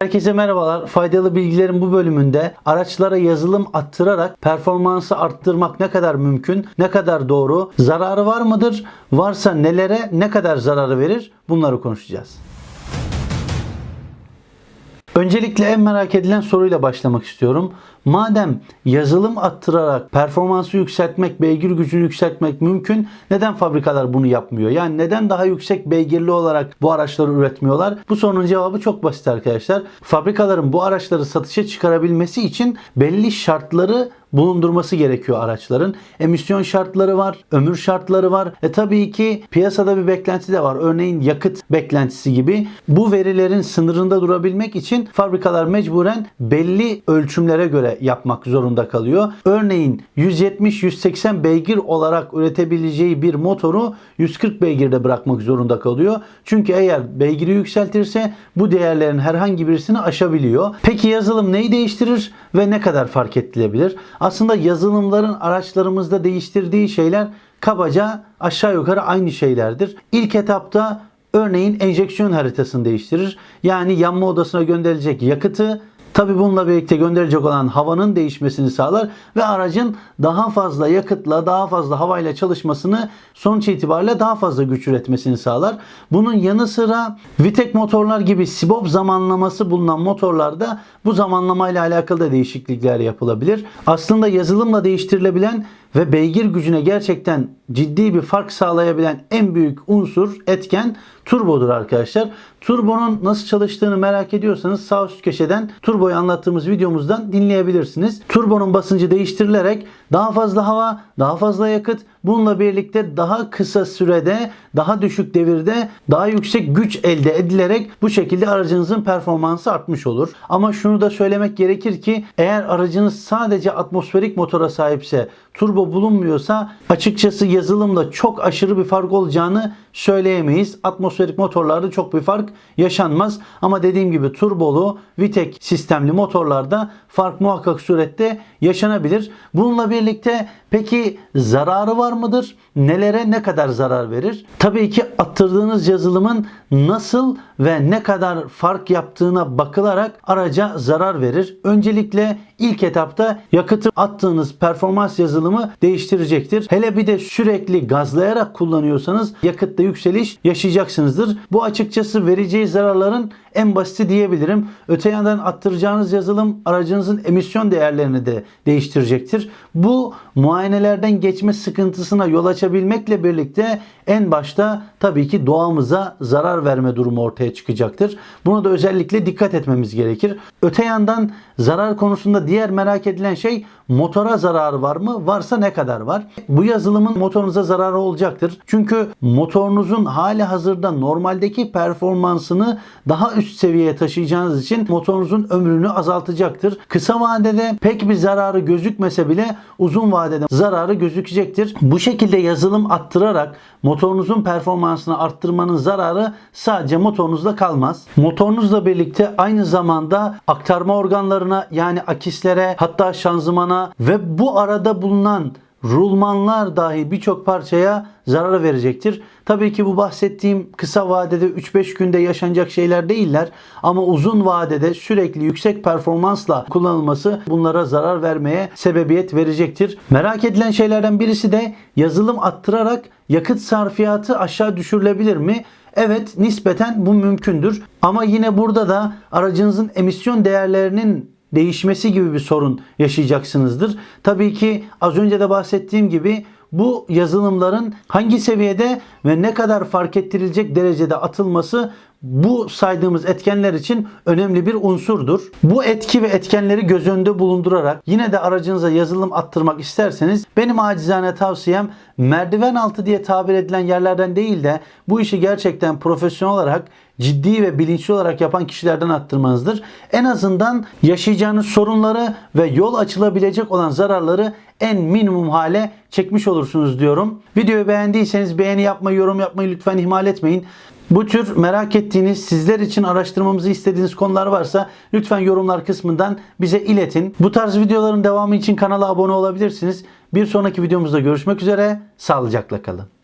Herkese merhabalar. Faydalı bilgilerin bu bölümünde araçlara yazılım attırarak performansı arttırmak ne kadar mümkün, ne kadar doğru, zararı var mıdır? Varsa nelere, ne kadar zararı verir? Bunları konuşacağız. Öncelikle en merak edilen soruyla başlamak istiyorum. Madem yazılım attırarak performansı yükseltmek, beygir gücünü yükseltmek mümkün, neden fabrikalar bunu yapmıyor? Yani neden daha yüksek beygirli olarak bu araçları üretmiyorlar? Bu sorunun cevabı çok basit arkadaşlar. Fabrikaların bu araçları satışa çıkarabilmesi için belli şartları bulundurması gerekiyor araçların. Emisyon şartları var, ömür şartları var. E tabii ki piyasada bir beklenti de var. Örneğin yakıt beklentisi gibi. Bu verilerin sınırında durabilmek için fabrikalar mecburen belli ölçümlere göre yapmak zorunda kalıyor. Örneğin 170-180 beygir olarak üretebileceği bir motoru 140 beygirde bırakmak zorunda kalıyor. Çünkü eğer beygiri yükseltirse bu değerlerin herhangi birisini aşabiliyor. Peki yazılım neyi değiştirir ve ne kadar fark edilebilir? Aslında yazılımların araçlarımızda değiştirdiği şeyler kabaca aşağı yukarı aynı şeylerdir. İlk etapta örneğin enjeksiyon haritasını değiştirir. Yani yanma odasına gönderilecek yakıtı Tabi bununla birlikte gönderilecek olan havanın değişmesini sağlar ve aracın daha fazla yakıtla, daha fazla havayla çalışmasını sonuç itibariyle daha fazla güç üretmesini sağlar. Bunun yanı sıra Vitek motorlar gibi sibop zamanlaması bulunan motorlarda bu zamanlamayla alakalı da değişiklikler yapılabilir. Aslında yazılımla değiştirilebilen ve beygir gücüne gerçekten ciddi bir fark sağlayabilen en büyük unsur, etken turbodur arkadaşlar. Turbonun nasıl çalıştığını merak ediyorsanız sağ üst köşeden turboyu anlattığımız videomuzdan dinleyebilirsiniz. Turbonun basıncı değiştirilerek daha fazla hava, daha fazla yakıt, bununla birlikte daha kısa sürede, daha düşük devirde daha yüksek güç elde edilerek bu şekilde aracınızın performansı artmış olur. Ama şunu da söylemek gerekir ki eğer aracınız sadece atmosferik motora sahipse, turbo bulunmuyorsa açıkçası yazılımla çok aşırı bir fark olacağını söyleyemeyiz. Atmosferik motorlarda çok bir fark yaşanmaz. Ama dediğim gibi turbolu, Vitek sistemli motorlarda fark muhakkak surette yaşanabilir. Bununla birlikte peki zararı var mıdır? Nelere ne kadar zarar verir? Tabii ki attırdığınız yazılımın nasıl ve ne kadar fark yaptığına bakılarak araca zarar verir. Öncelikle ilk etapta yakıtı attığınız performans yazılımı değiştirecektir. Hele bir de sürekli gazlayarak kullanıyorsanız yakıtta yükseliş yaşayacaksınızdır. Bu açıkçası vereceği zararların en basiti diyebilirim. Öte yandan attıracağınız yazılım aracınızın emisyon değerlerini de değiştirecektir. Bu muayenelerden geçme sıkıntısına yol açabilmekle birlikte en başta tabii ki doğamıza zarar verme durumu ortaya çıkacaktır. Buna da özellikle dikkat etmemiz gerekir. Öte yandan zarar konusunda diğer merak edilen şey motora zararı var mı? Varsa ne kadar var? Bu yazılımın motorunuza zararı olacaktır. Çünkü motorunuzun hali hazırda normaldeki performansını daha üst seviyeye taşıyacağınız için motorunuzun ömrünü azaltacaktır. Kısa vadede pek bir zararı gözükmese bile uzun vadede zararı gözükecektir. Bu şekilde yazılım attırarak motorunuzun performansını arttırmanın zararı sadece motorunuzda kalmaz. Motorunuzla birlikte aynı zamanda aktarma organlarına yani akislere hatta şanzımana ve bu arada bulunan rulmanlar dahi birçok parçaya zarar verecektir. Tabii ki bu bahsettiğim kısa vadede 3-5 günde yaşanacak şeyler değiller ama uzun vadede sürekli yüksek performansla kullanılması bunlara zarar vermeye sebebiyet verecektir. Merak edilen şeylerden birisi de yazılım attırarak yakıt sarfiyatı aşağı düşürülebilir mi? Evet nispeten bu mümkündür. Ama yine burada da aracınızın emisyon değerlerinin değişmesi gibi bir sorun yaşayacaksınızdır. Tabii ki az önce de bahsettiğim gibi bu yazılımların hangi seviyede ve ne kadar fark ettirilecek derecede atılması bu saydığımız etkenler için önemli bir unsurdur. Bu etki ve etkenleri göz önünde bulundurarak yine de aracınıza yazılım attırmak isterseniz benim acizane tavsiyem merdiven altı diye tabir edilen yerlerden değil de bu işi gerçekten profesyonel olarak ciddi ve bilinçli olarak yapan kişilerden attırmanızdır. En azından yaşayacağınız sorunları ve yol açılabilecek olan zararları en minimum hale çekmiş olursunuz diyorum. Videoyu beğendiyseniz beğeni yapmayı, yorum yapmayı lütfen ihmal etmeyin. Bu tür merak ettiğiniz, sizler için araştırmamızı istediğiniz konular varsa lütfen yorumlar kısmından bize iletin. Bu tarz videoların devamı için kanala abone olabilirsiniz. Bir sonraki videomuzda görüşmek üzere. Sağlıcakla kalın.